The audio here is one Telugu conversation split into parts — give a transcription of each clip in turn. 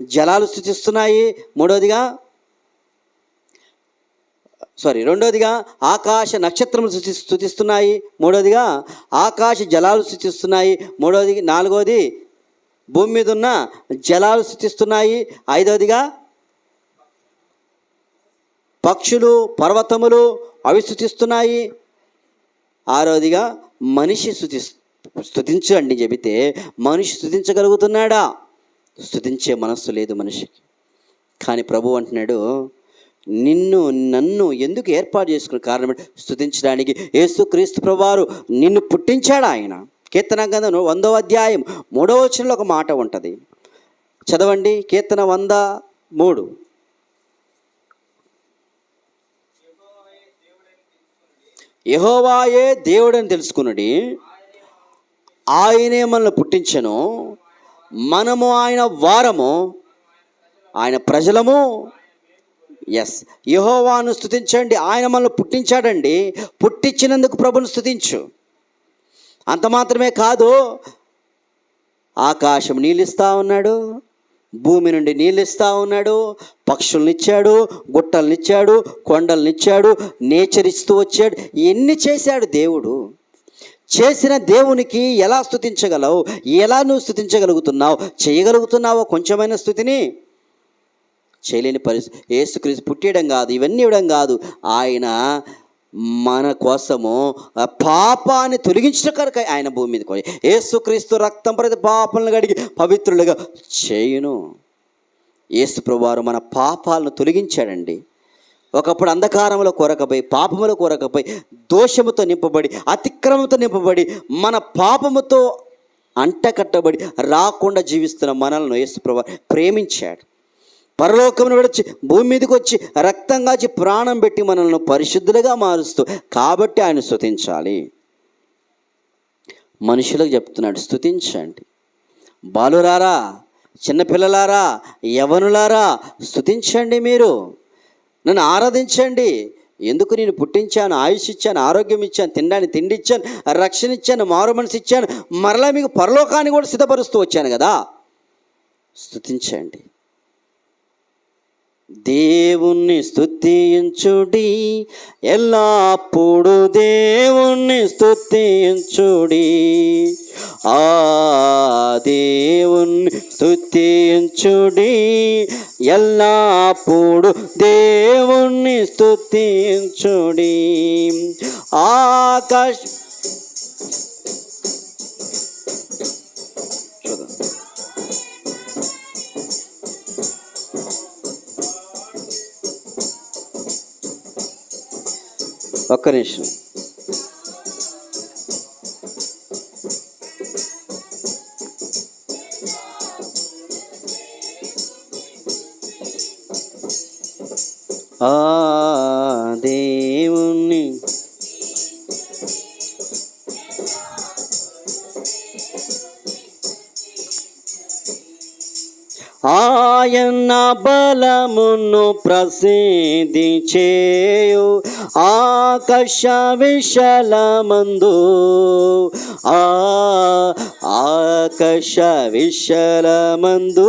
జలాలు స్థుతిస్తున్నాయి మూడవదిగా సారీ రెండోదిగా ఆకాశ నక్షత్రములు స్థుతి స్థుతిస్తున్నాయి మూడోదిగా ఆకాశ జలాలు స్థుతిస్తున్నాయి మూడోది నాలుగోది భూమి మీద ఉన్న జలాలు స్థుతిస్తున్నాయి ఐదోదిగా పక్షులు పర్వతములు అవి స్థుతిస్తున్నాయి ఆరోదిగా మనిషి స్థుతి స్థుతించండి చెబితే మనిషి స్థుతించగలుగుతున్నాడా స్థుతించే మనస్సు లేదు మనిషికి. కానీ ప్రభు అంటున్నాడు నిన్ను నన్ను ఎందుకు ఏర్పాటు చేసుకున్న కారణం స్థుతించడానికి యేసు క్రీస్తు ప్రభువారు నిన్ను పుట్టించాడు ఆయన. కీర్తన గంధం వందవ అధ్యాయం మూడవ వచనంలో ఒక మాట ఉంటుంది. చదవండి కీర్తన వంద మూడు. యహోవాయే దేవుడని తెలుసుకున్నది ఆయనే మనల్ని పుట్టించను. మనము ఆయన వారము ఆయన ప్రజలము. ఎస్ యహోవాను స్థుతించండి ఆయన మనల్ని పుట్టించాడండి. పుట్టించినందుకు ప్రభును స్థుతించు అంత మాత్రమే కాదు ఆకాశం నీళ్ళిస్తూ ఉన్నాడు భూమి నుండి నీళ్ళిస్తూ ఉన్నాడు పక్షుల్నిచ్చాడు గుట్టలనిచ్చాడు కొండలనిచ్చాడు నేచర్ ఇస్తూ వచ్చాడు. ఎన్ని చేశాడు దేవుడు? చేసిన దేవునికి ఎలా స్థుతించగలవు ఎలా నువ్వు స్థుతించగలుగుతున్నావు చేయగలుగుతున్నావో కొంచెమైన స్థుతిని చేయలేని పరిస్థితి. ఏసుక్రీస్తు పుట్టేయడం కాదు ఇవన్నీ ఇవ్వడం కాదు. ఆయన మన కోసము పాపాన్ని తొలగించిన కనుక ఆయన భూమి మీద కొని ఏసుక్రీస్తు రక్తం ప్రతి పాపలను కడిగి పవిత్రులుగా చేయును. ఏసు ప్రభువారు మన పాపాలను తొలగించాడండి. ఒకప్పుడు అంధకారంలో కొరకపోయి పాపములో కొరకపోయి దోషముతో నింపబడి అతిక్రమంతో నింపబడి మన పాపముతో అంటకట్టబడి రాకుండా జీవిస్తున్న మనల్ని యేసుప్రభ ప్రేమించాడు. పరలోకమును విడిచి భూమి మీదకి వచ్చి రక్తంగాచి ప్రాణం పెట్టి మనల్ని పరిశుద్ధులుగా మారుస్తూ కాబట్టి ఆయన స్థుతించాలి మనుషులకు చెప్తున్నాడు స్థుతించండి బాలురారా చిన్నపిల్లలారా యవనులారా స్థుతించండి మీరు. నన్ను ఆరాధించండి. ఎందుకు నేను పుట్టించాను ఆయుష్ ఇచ్చాను ఆరోగ్యం ఇచ్చాను తినడానికి తిండి ఇచ్చాను రక్షణ ఇచ్చాను మారు మనసు ఇచ్చాను మరలా మీకు పరలోకాన్ని కూడా సిద్ధపరుస్తూ వచ్చాను కదా. స్థుతించండి దేవుణ్ణి స్థుతించుడి ఎల్లప్పుడు దేవుణ్ణి స్థుతించుడి ఆ దేవుణ్ణి స్థుతించుడి ఎల్లప్పుడు దేవుణ్ణి స్థుతించుడి ఆకాశ ఒక్క నిమిషం. ఆ దేవుణ్ణి. ఆయన బలమును ప్రసిద్ధి చేయు ఆకాశ విశలమందు. ఆ ఆకాశ విశలమందు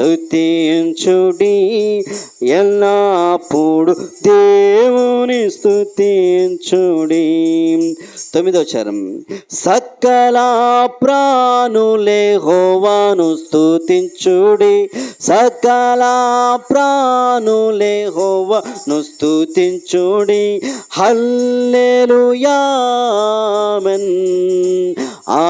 స్థుతించుడి ఎల్లప్పుడు దేవుని స్థుతించుడి తొమ్మిదో చరం. సకల ప్రాణులే హోవాను స్థుతించుడి సకల ప్రాణులే హోవాను స్థుతించుడి హల్లెలూయా. ఆ